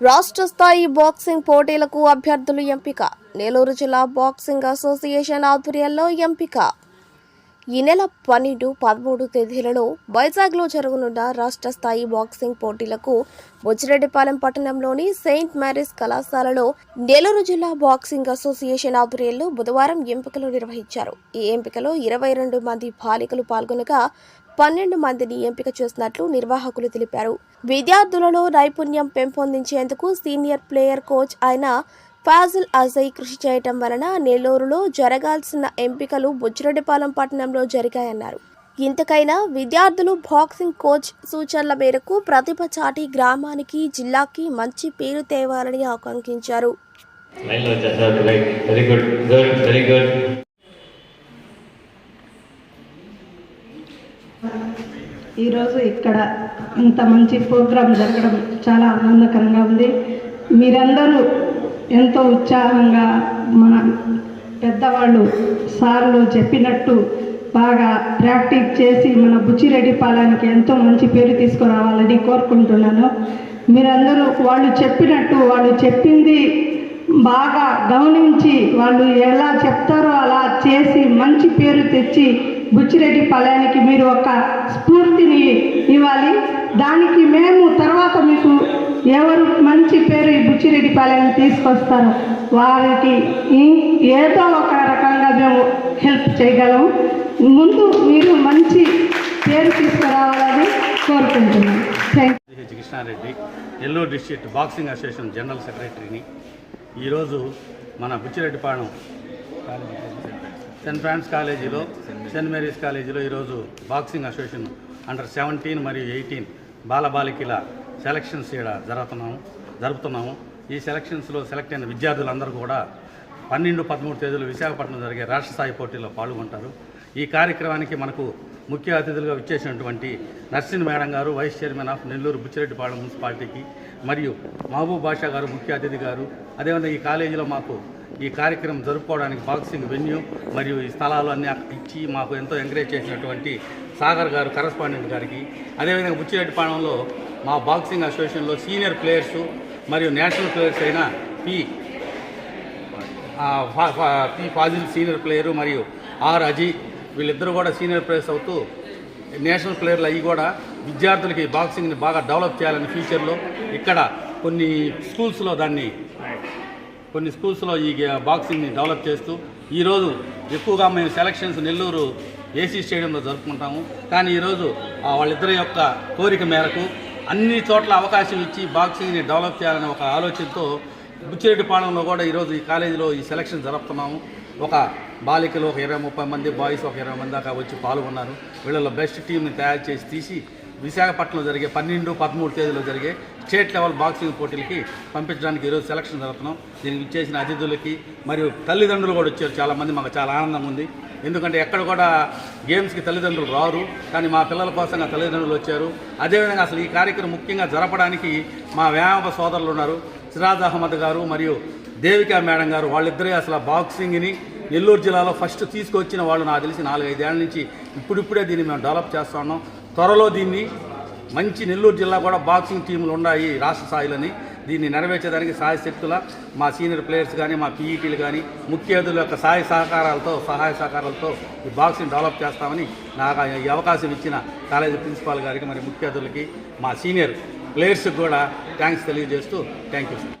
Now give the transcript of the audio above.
రాష్ట్ర స్థాయి బాక్సింగ్ పోటీలకు అభ్యర్థులు ఎంపిక. నెల్లూరు జిల్లా బాక్సింగ్ అసోసియేషన్ ఆధ్వర్యంలో ఎంపిక. ఈ నెల పన్నెండు పదమూడు తేదీలలో వైజాగ్లో జరగనున్న రాష్ట్ర స్థాయి బాక్సింగ్ పోటీలకు బుచ్చిరెడ్డిపాలెం పట్టణంలోని సెయింట్ మ్యారీస్ కళాశాలలో నెల్లూరు జిల్లా బాక్సింగ్ అసోసియేషన్ ఆధ్వర్యంలో బుధవారం ఎంపికలు నిర్వహించారు. ఈ ఎంపికలో ఇరవై రెండు మంది బాలికలు పాల్గొనగా పన్నెండు మందిని ఎంపిక చేసినట్లు నిర్వాహకులు తెలిపారు. విద్యార్థులలో నైపుణ్యం పెంపొందించేందుకు సీనియర్ ప్లేయర్ కోచ్ అయిన ఫాజిల్ అజయ్ కృషి చేయటం వలన నెల్లూరులో జరగాల్సిన ఎంపికలు బుజ్జిరెడ్డిపాలెం పట్టణంలో జరిగాయన్నారు. ఇంతకైనా విద్యార్థులు బాక్సింగ్ కోచ్ సూచనల మేరకు ప్రతిభ చాటి గ్రామానికి జిల్లాకి మంచి పేరు తేవాలని ఆకాంక్షించారు. Very good good very good ఈరోజు ఇక్కడ ఇంత మంచి ప్రోగ్రాం జరగడం చాలా ఆనందకరంగా ఉంది. మీరందరూ ఎంతో ఉత్సాహంగా మన పెద్దవాళ్ళు సార్లు చెప్పినట్టు బాగా ప్రాక్టీస్ చేసి మన బుచ్చిరెడ్డి పాలనకి ఎంతో మంచి పేరు తీసుకురావాలని కోరుకుంటున్నాను. మీరందరూ వాళ్ళు చెప్పినట్టు వాళ్ళు చెప్పింది బాగా గమనించి వాళ్ళు ఎలా చెప్తారో అలా చేసి మంచి పేరు తెచ్చి బుచ్చిరెడ్డి పాలయానికి మీరు ఒక స్ఫూర్తిని ఇవ్వాలి. దానికి మేము తర్వాత మీకు ఎవరు మంచి పేరు ఈ బుచ్చిరెడ్డి పాలయాన్ని తీసుకొస్తారో వారికి ఏదో ఒక రకంగా మేము హెల్ప్ చేయగలము. ముందు మీరు మంచి పేరు తీసుకురావాలని కోరుకుంటున్నాను thank H Krishna Reddy Nellore district boxing association general సెక్రటరీని. ఈరోజు మన బుచ్చిరెడ్డిపాళెం సెయింట్ ఫ్రాన్స్ కాలేజీలో సెయింట్ మేరీస్ కాలేజీలో ఈరోజు బాక్సింగ్ అసోసియేషన్ అండర్ సెవెంటీన్ మరియు ఎయిటీన్ బాలబాలికల సెలక్షన్స్ ఇక్కడ జరుగుతున్నాము జరుపుతున్నాము. ఈ సెలక్షన్స్లో సెలెక్ట్ అయిన విద్యార్థులందరూ కూడా పన్నెండు పదమూడు తేదీలు విశాఖపట్నం జరిగే రాష్ట్ర స్థాయి పోటీల్లో పాల్గొంటారు. ఈ కార్యక్రమానికి మనకు ముఖ్య అతిథులుగా విచ్చేసినటువంటి నర్సింగ్ మేడం గారు vice chairman of Nellore Buchireddypalem మున్సిపాలిటీకి మరియు మహబూబ్ బాషా గారు ముఖ్య అతిథి గారు. అదేవిధంగా ఈ కాలేజీలో మాకు ఈ కార్యక్రమం జరుపుకోవడానికి బాక్సింగ్ వెన్యూ మరియు ఈ స్థలాలు అన్నీ ఇచ్చి మాకు ఎంతో ఎంకరేజ్ చేసినటువంటి సాగర్ గారు కరస్పాండెంట్ గారికి. అదేవిధంగా బుచ్చిరెడ్డిపాళెంలో మా బాక్సింగ్ అసోసియేషన్లో సీనియర్ ప్లేయర్స్ మరియు నేషనల్ ప్లేయర్స్ అయిన P P Fazil senior player మరియు ఆర్ అజీ వీళ్ళిద్దరూ కూడా సీనియర్ ప్లేయర్స్ అవుతూ నేషనల్ ప్లేయర్లు అవి కూడా విద్యార్థులకి బాక్సింగ్ని బాగా డెవలప్ చేయాలని ఫ్యూచర్లో ఇక్కడ కొన్ని స్కూల్స్లో దాన్ని కొన్ని స్కూల్స్లో ఈ బాక్సింగ్ని డెవలప్ చేస్తూ ఈరోజు ఎక్కువగా మేము సెలక్షన్స్ నెల్లూరు ఏసీ స్టేడియంలో జరుపుకుంటాము. కానీ ఈరోజు వాళ్ళిద్దరి యొక్క కోరిక మేరకు అన్ని చోట్ల అవకాశం ఇచ్చి బాక్సింగ్ని డెవలప్ చేయాలనే ఒక ఆలోచనతో బుచ్చిరెడ్డిపాళెంలో కూడా ఈరోజు ఈ కాలేజీలో ఈ సెలక్షన్ జరుపుతున్నాము. ఒక బాలికలు ఒక ఇరవై ముప్పై మంది బాయ్స్ ఒక ఇరవై మంది దాకా వచ్చి పాల్గొన్నారు. వీళ్ళలో బెస్ట్ టీంని తయారు చేసి తీసి విశాఖపట్నంలో జరిగే పన్నెండు పదమూడు తేదీలో జరిగే స్టేట్ లెవెల్ బాక్సింగ్ పోటీలకి పంపించడానికి ఈరోజు సెలక్షన్ జరుగుతున్నాం. దీనికి ఇచ్చేసిన అతిథులకి మరియు తల్లిదండ్రులు కూడా వచ్చారు. చాలామంది మాకు చాలా ఆనందం ఉంది. ఎందుకంటే ఎక్కడ కూడా గేమ్స్కి తల్లిదండ్రులు రారు. కానీ మా పిల్లల కోసం తల్లిదండ్రులు వచ్చారు. అదేవిధంగా అసలు ఈ కార్యక్రమం ముఖ్యంగా జరపడానికి మా వ్యాయామ సోదరులు ఉన్నారు. సిరాజ్ అహ్మద్ గారు మరియు దేవికా మేడం గారు. వాళ్ళిద్దరే అసలు బాక్సింగ్ని నెల్లూరు జిల్లాలో ఫస్ట్ తీసుకొచ్చిన వాళ్ళు నాకు తెలిసి నాలుగైదేళ్ళ నుంచి ఇప్పుడిప్పుడే దీన్ని మేము డెవలప్ చేస్తా ఉన్నాం. త్వరలో దీన్ని మంచి నెల్లూరు జిల్లా కూడా బాక్సింగ్ టీములు ఉన్నాయి రాష్ట్ర స్థాయిలోని. దీన్ని నెరవేర్చేదానికి సహాయ శక్తుల మా సీనియర్ ప్లేయర్స్ కానీ మా పీఈటీలు కానీ ముఖ్య అతిథుల యొక్క సహాయ సహకారాలతో సహాయ సహకారాలతో ఈ బాక్సింగ్ డెవలప్ చేస్తామని నాకు ఈ అవకాశం ఇచ్చిన కాలేజీ ప్రిన్సిపాల్ గారికి మరి ముఖ్య అతిథులకి మా సీనియర్ ప్లేయర్స్కి కూడా థ్యాంక్స్ తెలియజేస్తూ థ్యాంక్ యూ సార్